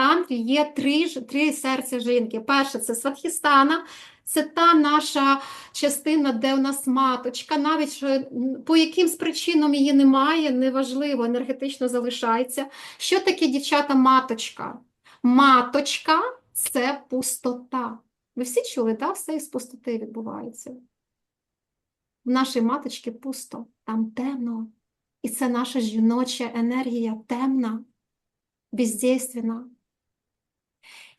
тантрі є три, три серця жінки. Перше це сватхістана, це та наша частина, де у нас маточка, навіть що по якимсь причинам її немає, неважливо, енергетично залишається. Що таке, дівчата, маточка? Маточка це пустота. Ви всі чули, да? Все із пустоти відбувається. В нашій маточці пусто, там темно. І це наша жіноча енергія темна, бездейственна.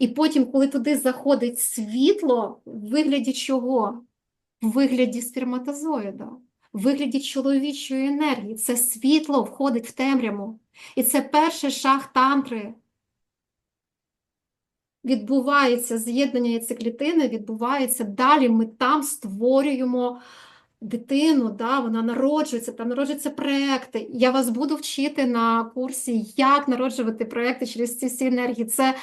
І потім, коли туди заходить світло, в вигляді чого? В вигляді сперматозоїда, в вигляді чоловічої енергії. Це світло входить в темряву. І це перший шаг тантри. Відбувається з'єднання яйцеклітини, відбувається далі. Ми там створюємо дитину, да, вона народжується, там народжуються проекти. Я вас буду вчити на курсі, як народжувати проекти через ці всі енергії. Це,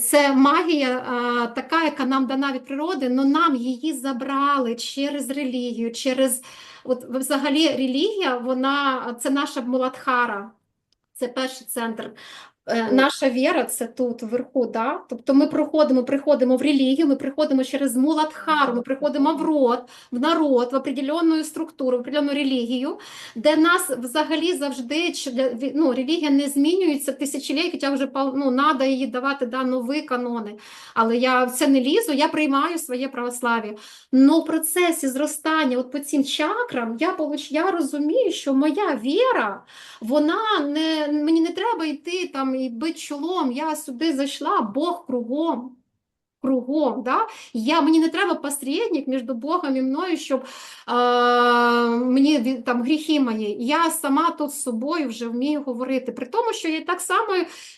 це магія така, яка нам дана від природи, але нам її забрали через релігію, через от взагалі релігія, вона це наша Муладхара. Це перший центр. Е, Наша віра це тут вверху, да? Тобто ми проходимо, приходимо в релігію, ми приходимо через Муладхару, ми приходимо в род, в народ, в определенну структуру, в определенну релігію, де нас взагалі завжди ну, релігія не змінюється тисячоліть, хоча вже ну, треба її давати да, нові канони. Але я в це не лізу, я приймаю своє православ'я. Но в процесі зростання от по цим чакрам я, я розумію, що моя віра, вона не, мені не треба йти там і бити чолом, я сюди зайшла, Бог кругом. Кругом, да? Я, мені не треба посередник між Богом і мною, щоб е, мені там гріхи мої. Я сама тут з собою вже вмію говорити. При тому, що я так само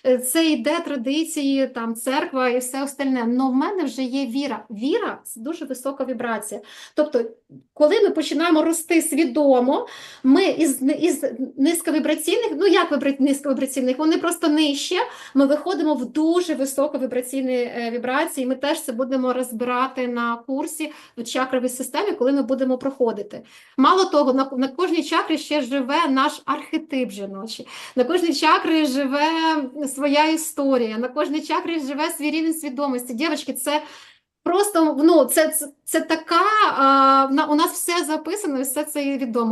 е, це йде традиції, там церква і все остальне. Но в мене вже є віра. Віра це дуже висока вібрація. Тобто, коли ми починаємо рости свідомо, ми із, із низьковібраційних, ну як вибра- низьковібраційних, вони просто нижче, ми виходимо в дуже високовібраційні е, вібрації. Ми теж це будемо розбирати на курсі в чакровій системі, коли ми будемо проходити. Мало того, на, на кожній чакрі ще живе наш архетип жіночий, на кожній чакрі живе своя історія, на кожній чакрі живе свій рівень свідомості. Дівчатки, це просто ну, це, це, це така, а, у нас все записано, все це відомо.